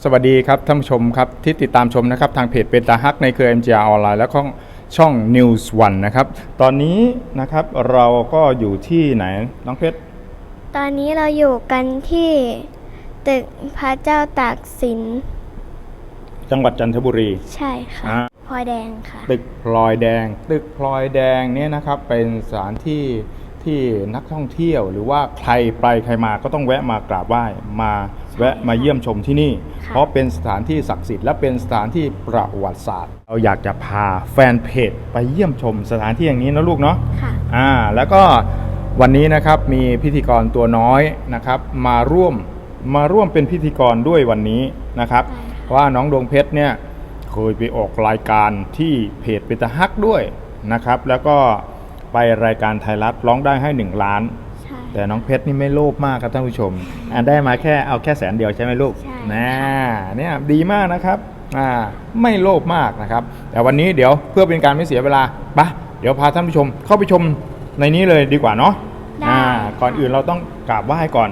สวัสดีครับท่านผู้ชมครับที่ติดตามชมนะครับทางเพจเป็นตาฮักในเครือ MGR ออนไลน์และช่องช่อง News One นะครับ ตอนนี้นะครับเราก็อยู่ที่ไหนน้องเพชรตอนนี้เราอยู่กันที่ตึกพระเจ้าตากสิน จังหวัดจันทบุรี ใช่ค่ะอ่า พลอยแดงค่ะ ตึกพลอยแดง ตึกพลอยแดงเนี่ยนะครับเป็นสถานที่ที่นักท่องเที่ยว หรือว่าใครไปใครมาก็ต้องแวะมากราบไหว้มา แวะมาเยี่ยมชมที่นี่ค่ะเพราะเป็นสถานที่ศักดิ์สิทธิ์และเป็นสถานที่ประวัติศาสตร์ เราอยากจะพาแฟนเพจไปเยี่ยมชมสถานที่อย่างนี้นะลูกเนาะค่ะอ่าแล้วก็วันนี้นะครับมีพิธีกรตัวน้อยนะครับ มาร่วมมาร่วมเป็นพิธีกรด้วยวันนี้นะครับใช่ค่ะเพราะว่าน้องดวงเพชรเนี่ยเคยไปออกรายการที่เพจเป็นตะฮักด้วยนะครับ แล้วก็ไปรายการไทยรัฐร้องได้ให้ 1 ล้านใช่ แต่น้องเพชรนี่ไม่โลภมากครับท่านผู้ชมอ่าได้มาแค่เอาแค่แสนเดียวใช่ไหมลูกใช่ นะเนี่ยดีมากนะครับอ่าไม่โลภมากนะครับ แต่วันนี้เดี๋ยวเพื่อเป็นการไม่เสียเวลาปะเดี๋ยวพาท่านผู้ชมเข้าไปชมในนี้เลยดีกว่าเนาะได้ อ่าก่อนอื่นเราต้องกราบไหว้ก่อน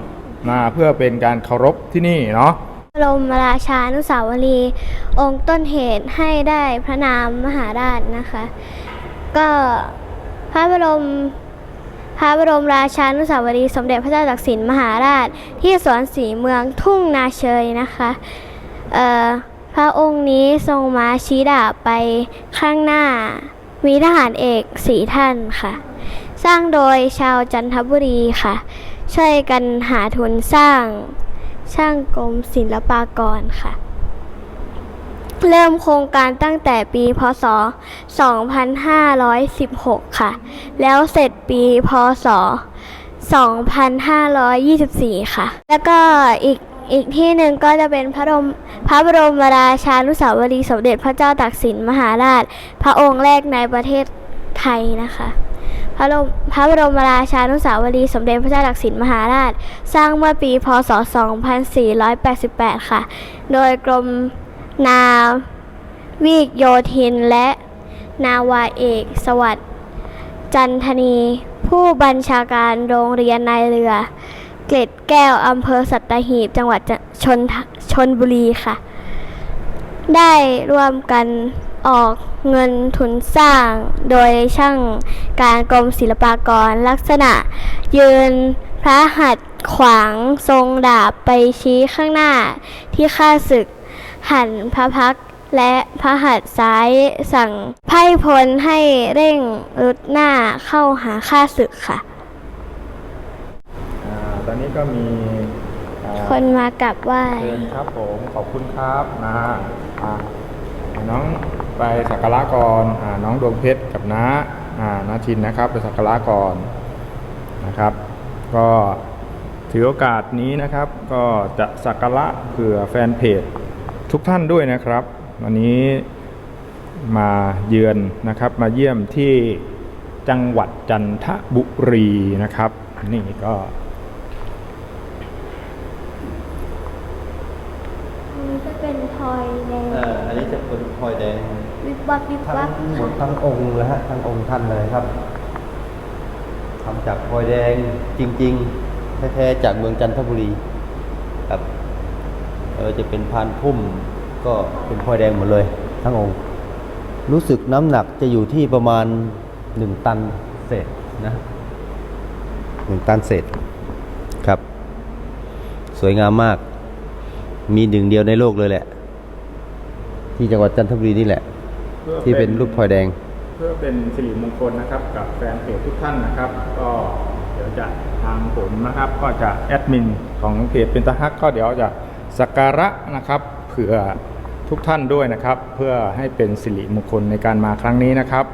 นะเพื่อเป็นการเคารพที่นี่เนาะ บรมราชานุสาวรีย์องค์ต้นเหตุให้ได้พระนามมหาราชนะคะ ก็พระบรม พระบรมราชานุสาวรีย์สมเด็จพระเจ้าตากสินมหาราช ที่สวนสีเมืองทุ่งนาเชยนะคะพระองค์นี้ทรงม้าชี้ดาบไปข้างหน้า มีทหารเอกสี่ท่านค่ะ สร้างโดยชาวจันทบุรีค่ะ ช่วยกันหาทุนสร้างช่างกรมศิลปากรค่ะ เริ่มโครงการตั้งแต่ปีพศ 2516 ค่ะ แล้วเสร็จปีพศ 2524 ค่ะ แล้วก็อีกอีกที่หนึ่งก็จะเป็นพระบรมพระบรมราชานุสาวรีย์สมเด็จพระเจ้าตากสินมหาราช พระองค์แรกในประเทศไทยนะคะ พระบรมพระบรมราชานุสาวรีย์สมเด็จพระเจ้าตากสินมหาราช สร้างเมื่อปีพศ 2488 ค่ะ โดยกรม นาวิกโยธินและ นาวาเอกสวัสดิ์จันทนี ผู้บัญชาการโรงเรียนนายเรือ เกล็ดแก้วอำเภอสัตหีบจังหวัดชนชนบุรีค่ะ ได้ร่วมกันออกเงินทุนสร้างโดยช่างการกรมศิลปากรลักษณะ ยืนพระหัตถ์ขวางทรงดาบไปชี้ข้างหน้าที่ข้าศึก หันพระพักตร์และพระหัตถ์ซ้ายสั่งไพร่พลให้เร่งรุดหน้าเข้าหาข้าศึกค่ะ อ่าตอนนี้ก็มีอ่าคนมากราบไหว้เชิญครับผมขอบคุณครับนะอ่าน้องไปสักการะก่อนอ่าน้องดวงเพชรกับน้าอ่าน้าชินนะครับ ไปสักการะก่อนนะครับ ก็ถือโอกาสนี้นะครับ ก็จะสักการะเผื่อแฟนเพจ ทุกท่านด้วยนะครับ วันนี้มาเยือนนะครับ มาเยี่ยมที่จังหวัดจันทบุรีนะครับ นี่ก็นี่จะเป็นพลอยแดงเอ่ออันนี้จะเป็นพลอยแดงวิบวับวิบทั้งวับหมค่ะดทั้งองค์เลยฮะทั้งองค์ท่านเลยครับทำจากพลอยแดงจริง ๆ แท้ๆจากเมืองจันทบุรี ครับเออ จะเป็นพานพุ่มก็เป็นพลอยแดงหมดเลย ทั้งองค์ รู้สึกน้ำหนักจะอยู่ที่ประมาณหนึ่งตันเศษนะหนึ่งตันเศษครับ สวยงามมาก มีหนึ่งเดียวในโลกเลยแหละ ที่จังหวัดจันทบุรีนี่แหละพื่อที่เป็นรูปพลอยแดง เพื่อเป็นสิริมงคลนะครับ กับแฟนเพจทุกท่านนะครับ ก็เดี๋ยวจะทางผมนะครับ ก็จะแอดมินของเพจเป็นตะฮักก็เดี๋ยวจะ สักการะนะครับเผื่อทุกท่านด้วยนะครับ เพื่อให้เป็นสิริมงคลในการมาครั้งนี้นะครับ